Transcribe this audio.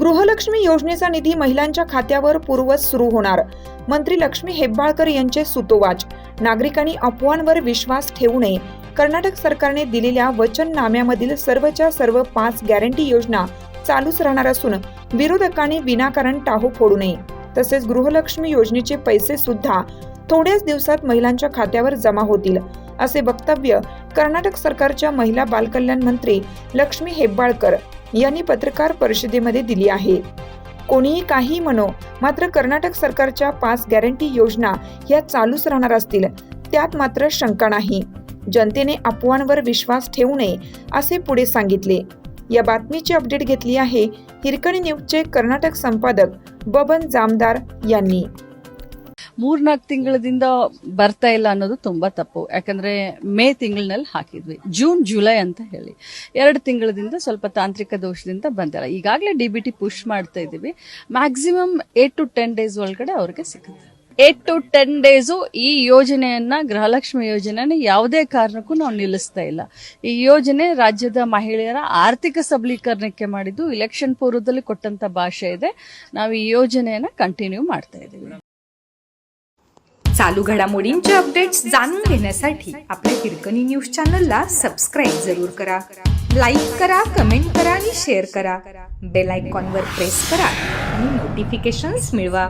गृहलक्ष्मी योजनेचा निधी महिलांच्या खात्यावर पूर्वज सुरू होणार. मंत्री लक्ष्मी हेब्बाळकर यांचे सुतोवाच. नागरिकांनी अफवांवर विश्वास ठेवू नये कर्नाटक सरकारने दिलेल्या वचननाम्यामधील सर्वच्या सर्व पाच गॅरंटी योजना चालूच राहणार असून विरोधकांनी विनाकारण टाहो फोडू नये. तसेच गृहलक्ष्मी योजनेचे पैसे सुद्धा थोड्याच दिवसात महिलांच्या खात्यावर जमा होतील असे वक्तव्य कर्नाटक सरकारच्या महिला बालकल्याण मंत्री लक्ष्मी हेब्बाळकर यांनी पत्रकार परिषदेमध्ये दिली आहे. कोणीही काही म्हणो मात्र कर्नाटक सरकारच्या पाच गॅरंटी योजना ह्या चालूच राहणार असतील त्यात मात्र शंका नाही. जनतेने अफवांवर विश्वास ठेवू नये असे पुढे सांगितले या बातमीची अपडेट घेतली आहे हिरकणी न्यूजचे कर्नाटक संपादक बबन जामदार यांनी ಮೂರ್ನಾಲ್ಕು ತಿಂಗಳದಿಂದ ಬರ್ತಾ ಇಲ್ಲ ಅನ್ನೋದು ತುಂಬಾ ತಪ್ಪು ಯಾಕಂದ್ರೆ ಮೇ ತಿಂಗಳಿನಲ್ಲಿ ಹಾಕಿದ್ವಿ ಜೂನ್ ಜುಲೈ ಅಂತ ಹೇಳಿ ಎರಡು ತಿಂಗಳದಿಂದ ಸ್ವಲ್ಪ ತಾಂತ್ರಿಕ ದೋಷದಿಂದ ಬಂದಿಲ್ಲ ಈಗಾಗಲೇ ಡಿ ಬಿ ಟಿ ಪುಷ್ ಮಾಡ್ತಾ ಇದ್ದೀವಿ maximum eight to ten days ಒಳಗಡೆ ಅವ್ರಿಗೆ ಸಿಗುತ್ತೆ ಏಟ್ ಟು ಟೆನ್ ಡೇಸು ಈ ಯೋಜನೆಯನ್ನ ಗೃಹಲಕ್ಷ್ಮಿ ಯೋಜನೆನ ಯಾವುದೇ ಕಾರಣಕ್ಕೂ ನಾವು ನಿಲ್ಲಿಸ್ತಾ ಇಲ್ಲ ಈ ಯೋಜನೆ ರಾಜ್ಯದ ಮಹಿಳೆಯರ ಆರ್ಥಿಕ ಸಬಲೀಕರಣಕ್ಕೆ ಮಾಡಿದ್ದು ಇಲೆಕ್ಷನ್ ಪೂರ್ವದಲ್ಲಿ ಕೊಟ್ಟಂತ ಭಾಷೆ ಇದೆ ನಾವು ಈ ಯೋಜನೆಯನ್ನ ಕಂಟಿನ್ಯೂ ಮಾಡ್ತಾ ಇದ್ದೀವಿ चालू घडामोडींचे अपडेट्स जाणून घेण्यासाठी आपल्या हिरकणी न्यूज चॅनलला सबस्क्राईब जरूर करा लाईक करा कमेंट करा आणि शेअर करा बेल आयकॉनवर प्रेस करा आणि नोटिफिकेशन्स मिळवा